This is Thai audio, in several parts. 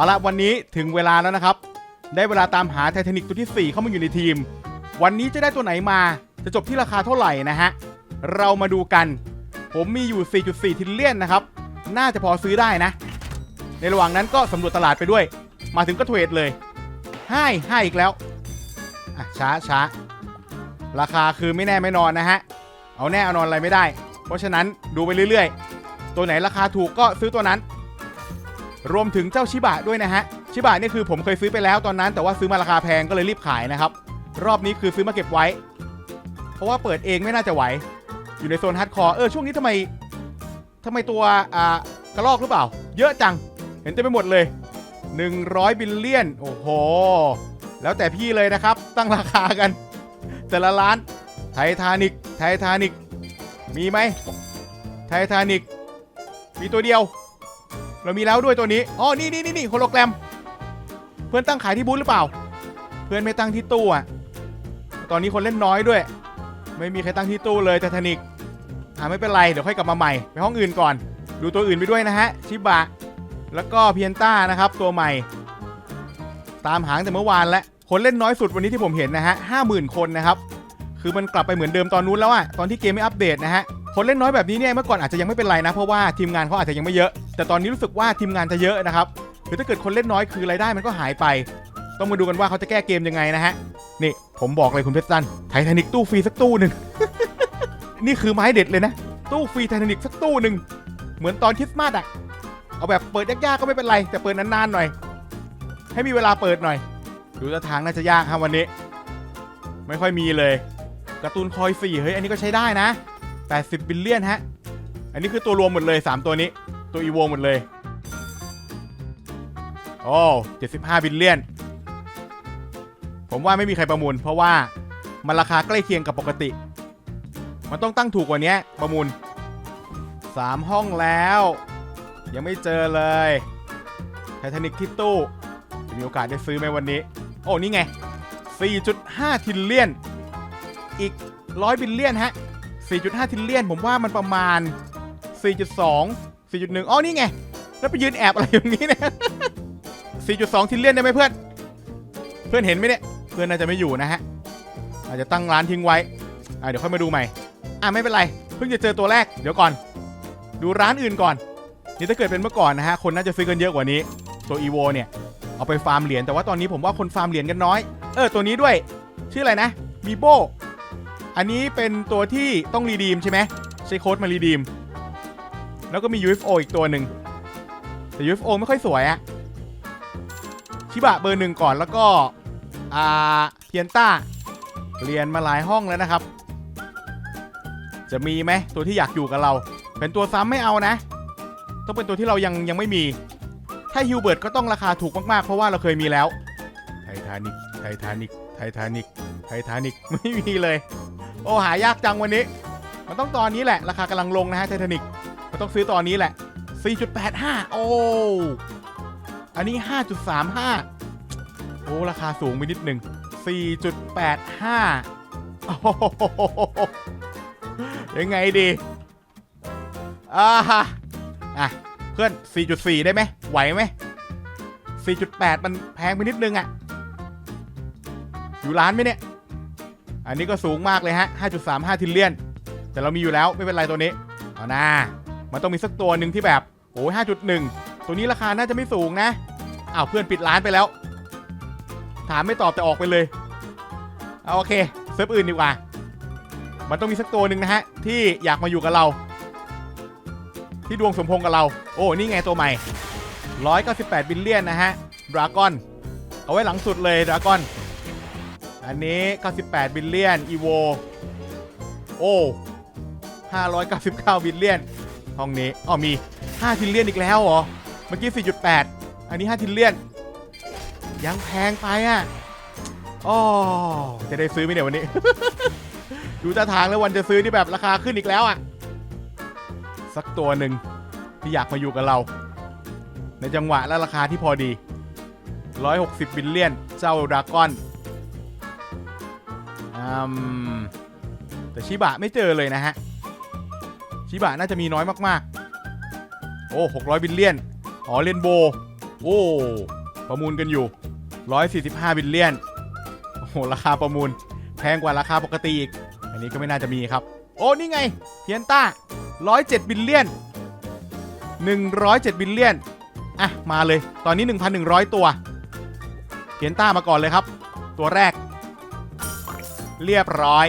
เอาละวันนี้ถึงเวลาแล้วนะครับ ได้เวลาตามหาไททานิกตัวที่ 4 เข้ามาอยู่ในทีม วันนี้จะได้ตัวไหนมา จะจบที่ราคาเท่าไหร่นะฮะ เรามาดูกัน ผมมีอยู่ 4.4 ทิลเลียนนะครับ น่าจะพอซื้อได้นะ ในระหว่างนั้นก็สำรวจตลาดไปด้วย มาถึงก็เทรดเลยให้ให้อีกแล้วอะช้าช้าราคาคือไม่แน่ไม่นอนนะฮะ เอาแน่เอานอนอะไรไม่ได้ เพราะฉะนั้นดูไปเรื่อยๆ ตัวไหนราคาถูกก็ซื้อตัวนั้น รวมถึงเจ้าชิบะด้วยนะฮะ ชิบะนี่คือผมเคยซื้อไปแล้วตอนนั้นแต่ว่าซื้อมาราคาแพงก็เลยรีบขายนะครับ รอบนี้คือซื้อมาเก็บไว้ เพราะว่าเปิดเองไม่น่าจะไหว อยู่ในโซนฮาร์ดคอร์เออช่วงนี้ทำไมทำไมตัวอ่ากระลอกหรือเปล่า เยอะจัง เห็นเต็มไปหมดเลย 100 บิลเลียน โอ้โห แล้วแต่พี่เลยนะครับ ตั้งราคากัน แต่ละร้าน ไททานิก ไททานิก มีไหม ไททานิก มีตัวเดียว เรามีแล้วด้วยตัวนี้อ๋อนี่นี่นี่นี่โฮโลแกรม เพื่อนตั้งขายที่บูธหรือเปล่า เพื่อนไม่ตั้งที่ตู้อะตอนนี้คนเล่นน้อยด้วย ไม่มีใครตั้งที่ตู้เลยไททานิกอ่าไม่เป็นไรเดี๋ยวค่อยกลับมาใหม่ไปห้องอื่นก่อน ดูตัวอื่นไปด้วยนะฮะชิบะแล้วก็เพียนต้านะครับตัวใหม่ ตามหางแต่เมื่อวานแล้วคนเล่นน้อยสุดวันนี้ที่ผมเห็นนะฮะห้าหมื่นคนนะครับ คือมันกลับไปเหมือนเดิมตอนนู้นแล้วอะตอนที่เกมไม่อัปเดตนะฮะ คนเล่นน้อยแบบนี้เนี่ยเมื่อก่อนอาจจะยังไม่เป็นไรนะ เพราะว่าทีมงานเขาอาจจะยังไม่เยอะ แต่ตอนนี้รู้สึกว่าทีมงานจะเยอะนะครับคือถ้าเกิดคนเล่นน้อยคือรายได้มันก็หายไป ต้องมาดูกันว่าเขาจะแก้เกมยังไงนะฮะนี่ผมบอกเลยคุณเพชรซันไททานิกตู้ฟรีสักตู้หนึ่งนี่คือไม้เด็ดเลยนะ ตู้ฟรีไททานิกสักตู้หนึ่งเหมือนตอนคริสต์มาสอะเอาแบบเปิดยากๆก็ไม่เป็นไร แต่เปิดนานๆหน่อย ให้มีเวลาเปิดหน่อยดูท่าทางน่าจะยากครับวันนี้ ไม่ค่อยมีเลยการ์ตูนคอยสี่เฮ้ยอันนี้ก็ใช้ได้นะ 80บิลเลียนฮะ อันนี้คือตัวรวมหมดเลย 3 ตัวนี้ ตัวอีโวหมดเลย โอ้75บิลเลียน ผมว่าไม่มีใครประมูล เพราะว่ามันราคาใกล้เคียงกับปกติ มันต้องตั้งถูกกว่านี้ประมูล 3 ห้องแล้ว ยังไม่เจอเลยไททานิกที่ตู้ จะมีโอกาสได้ซื้อไหมวันนี้ โอ้ นี่ไง 4.5ทิลเลียน อีก 100 บิลเลียนฮะ 4.5 ทิลเลียน ผมว่ามันประมาณ 4.2 4.1อ๋อนี่ไง แล้วไปยืนแอบอะไรอย่างนี้เนี่ย4.2 ทิลเลียนได้ไหมเพื่อน เพื่อนเห็นไหมเนี่ย เพื่อนน่าจะไม่อยู่นะฮะ อาจจะตั้งร้านทิ้งไว้ อะเดี๋ยวค่อยมาดูใหม่ อะไม่เป็นไร เพิ่งจะเจอตัวแรก เดี๋ยวก่อน ดูร้านอื่นก่อน นี่ถ้าเกิดเป็นเมื่อก่อนนะฮะ คนน่าจะซื้อกันเยอะกว่านี้ ตัวอีโวเนี่ย เอาไปฟาร์มเหรียญ แต่ว่าตอนนี้ผมว่าคนฟาร์มเหรียญกันน้อย เออ ตัวนี้ด้วย ชื่ออะไรนะบีโบ อันนี้เป็นตัวที่ต้องรีดีมใช่ไหมใช้โค้ดมารีดีม แล้วก็มี UFO อีกตัวหนึ่งแต่ UFO ไม่ค่อยสวยอะชิบะเบอร์หนึ่งก่อนแล้วก็อ่าเพียนต้าเรียนมาหลายห้องแล้วนะครับ จะมีไหมตัวที่อยากอยู่กับเรา เป็นตัวซ้ำไม่เอานะ ต้องเป็นตัวที่เรายังยังไม่มี ถ้าฮิวเบิร์ตก็ต้องราคาถูกมากๆ เพราะว่าเราเคยมีแล้วไททานิกไททานิกไททานิกไททานิกไม่มีเลย โอ้หายากจังวันนี้ มันต้องตอนนี้แหละ ราคากำลังลงนะฮะไททานิกมันต้องซื้อตอนนี้แหละ 4.85 โอ้อันนี้ 5.35 โอ้ราคาสูงไปนิดหนึ่ง4.85 โอ้ยังไงดีอ่าฮะอะเพื่อน 4.4 ได้ไหมไหวไหม4.8 มันแพงไปนิดนึงอะ่ะ อยู่ร้านไหมเนี่ย อันนี้ก็สูงมากเลยฮะ 5.35 ทิลเลียน แต่เรามีอยู่แล้วไม่เป็นไรตัวนี้เอาหน้ามันต้องมีสักตัวหนึ่งที่แบบโอ้ย5.1 ตัวนี้ราคาน่าจะไม่สูงนะ อ้าวเพื่อนปิดร้านไปแล้ว ถามไม่ตอบแต่ออกไปเลยเอาโอเคเซิร์ฟอื่นดีกว่า มันต้องมีสักตัวหนึ่งนะฮะ ที่อยากมาอยู่กับเรา ที่ดวงสมพงษ์กับเรา โอ้ นี่ไงตัวใหม่ 198 บิลเลียนนะฮะ ดราก้อน เอาไว้หลังสุดเลยดราก้อน อันนี้ 98 บิลเลียน อีโว โอ้ 599 บิลเลียน ห้องนี้ อ๋อมี 5 ทิลเลียนอีกแล้วเหรอ เมื่อกี้ 4.8 อันนี้ 5 ทิลเลียน ยังแพงไปอะอ๋อจะได้ซื้อไหมเนี่ยวันนี้ ดูท่าทางแล้ววันจะซื้อที่แบบราคาขึ้นอีกแล้วอะ สักตัวหนึ่งที่อยากมาอยู่กับเรา ในจังหวะและราคาที่พอดี 160 บิลเลียน เจ้าดราก้อน แต่ชิบะไม่เจอเลยนะฮะ ชิบะน่าจะมีน้อยมากๆ โอ้600 บิลเลียน อ๋อเรนโบ โอ้ ประมูลกันอยู่ 145 บิลเลียน โอ้โห ราคาประมูล แพงกว่าราคาปกติอีก อันนี้ก็ไม่น่าจะมีครับ โอ้ นี่ไง เพียนต้า 107 บิลเลียน 107 บิลเลียน อะ มาเลย ตอนนี้ 1,100 ตัว เพียนต้ามาก่อนเลยครับ ตัวแรก เรียบร้อย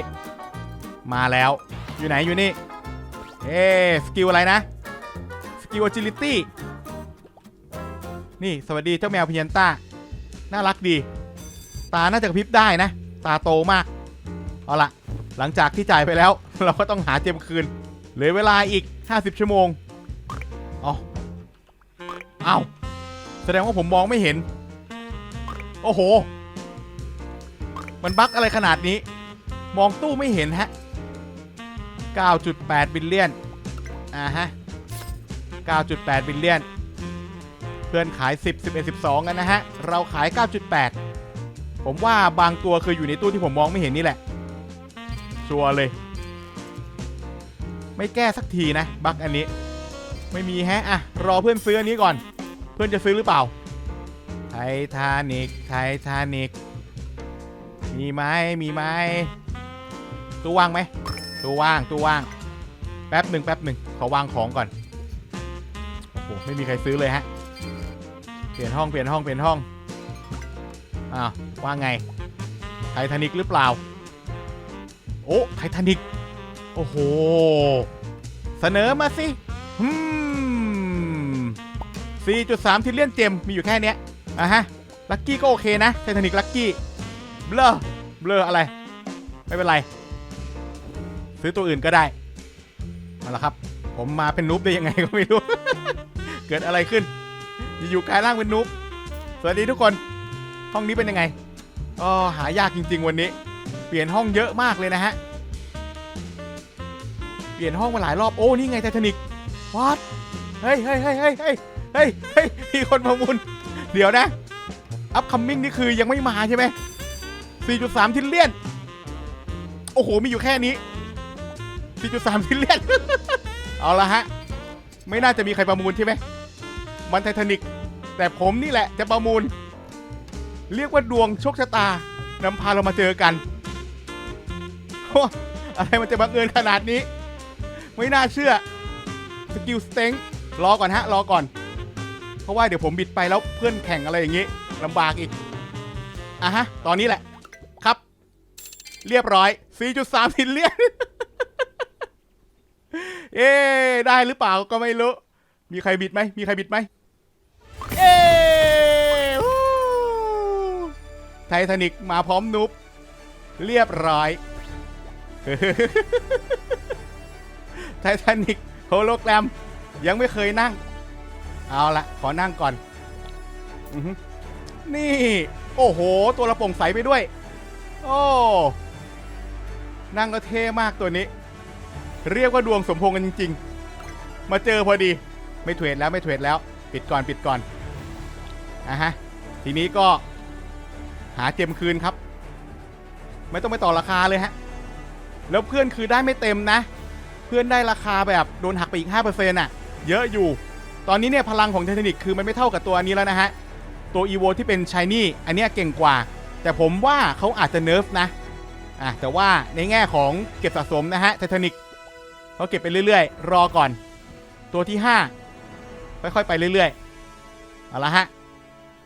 มาแล้ว อยู่ไหนอยู่นี่ เอ๊สกิลอะไรนะ สกิล agility นี่ สวัสดีเจ้าแมวพียนต้า น่ารักดี ตาน่าจะกระพริบได้นะ ตาโตมาก เอาละหลังจากที่จ่ายไปแล้ว เราก็ต้องหาเจมคืน เหลือเวลาอีก 50 ชั่วโมงเอาเอาแสดงว่าผมมองไม่เห็น โอ้โห มันบั๊กอะไรขนาดนี้ มองตู้ไม่เห็นฮะ 9.8 บิลเลียน อ่าฮะ 9.8 บิลเลียน เพื่อนขาย 10 11 12 กันนะฮะ เราขาย 9.8 ผมว่าบางตัวคืออยู่ในตู้ที่ผมมองไม่เห็นนี่แหละ ชัวร์เลย ไม่แก้สักทีนะ บั๊กอันนี้ ไม่มีฮะ อะ รอเพื่อนซื้ออันนี้ก่อน เพื่อนจะซื้อหรือเปล่า ไททานิก ไททานิก มีไหมมีไหมตู้ว่างไหมตู้ว่างตู้ว่าง แป๊บหนึ่งแป๊บหนึ่งขอวางของก่อน โอ้โห ไม่มีใครซื้อเลยฮะ เปลี่ยนห้องเปลี่ยนห้องเปลี่ยนห้อง อ้าว ว่าไง ไททานิกหรือเปล่า โอ้ ไททานิก โอ้โห เสนอมาสิฮึม4.3ทิลเลียนเจมมีอยู่แค่เนี้ยอะฮะ ลักกี้ก็โอเคนะ ไททานิกลักกี้ เบลอเบลออะไร ไม่เป็นไร ซื้อตัวอื่นก็ได้มาล้วครับ ผมมาเป็นนูบได้ยังไงก็ไม่รู้ เกิดอะไรขึ้น อยู่กลายร่างเป็นนูบสวัสดีทุกคน ห้องนี้เป็นยังไงอ๋อหายากจริง ๆ วันนี้ เปลี่ยนห้องเยอะมากเลยนะฮะ เปลี่ยนห้องมาหลายรอบ โอ้ นี่ไงไททานิกวัดเฮ้ยเฮ้ยเฮ้ยเฮ้ยเฮ้ยเฮ้ยมีคนประมูล เดี๋ยวนะ อัพคัมมิ่งนี่คือยังไม่มาใช่ไหม 4.3ทิลเลียน โอ้โห มีอยู่แค่นี้ 4.3ทิลเลียน เอาละฮะ ไม่น่าจะมีใครประมูลใช่ไหม มันไททานิก แต่ผมนี่แหละจะประมูล เรียกว่าดวงโชคชะตานำพาเรามาเจอกันโอ้อะไรมันจะบังเอิญขนาดนี้ ไม่น่าเชื่อ สกิลสเต็งรอก่อนฮะ รอก่อน เพราะว่าเดี๋ยวผมบิดไปแล้วเพื่อนแข่งอะไรอย่างงี้ลำบากอีกอะฮะ ตอนนี้แหละ เรียบร้อย 4.3ทิลเลียนเอ๊ได้หรือเปล่าก็ไม่รู้ มีใครบิดไหม มีใครบิดไหมเอ้ไททานิกมาพร้อมนุบเรียบร้อย ไททานิกโฮโลแกรม ยังไม่เคยนั่ง เอาละขอนั่งก่อนอนี่ โอ้โห ตัวระโปรงใสไปด้วย โอ้ นั่งก็เท่มากตัวนี้ เรียกว่าดวงสมพงษ์กันจริง ๆ มาเจอพอดี ไม่เทรดแล้วไม่เทรดแล้ว ปิดก่อนปิดก่อนอะฮะ ทีนี้ก็หาเจมคืนครับ ไม่ต้องไปต่อราคาเลยฮะ แล้วเพื่อนคือได้ไม่เต็มนะ เพื่อนได้ราคาแบบโดนหักไปอีก5%อะ เยอะอยู่ ตอนนี้เนี่ยพลังของไททานิกคือมันไม่เท่ากับตัวอันนี้แล้วนะฮะ ตัวอีโวที่เป็นชายนี่ อันเนี้ยเก่งกว่า แต่ผมว่าเขาอาจจะเนิร์ฟนะ อะแต่ว่าในแง่ของเก็บสะสมนะฮะไททานิกเขาเก็บไปเรื่อยๆ รอก่อน ตัวที่ 5 ค่อยๆ ไปเรื่อยๆ เอาละฮะ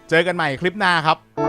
เจอกันใหม่คลิปหน้าครับ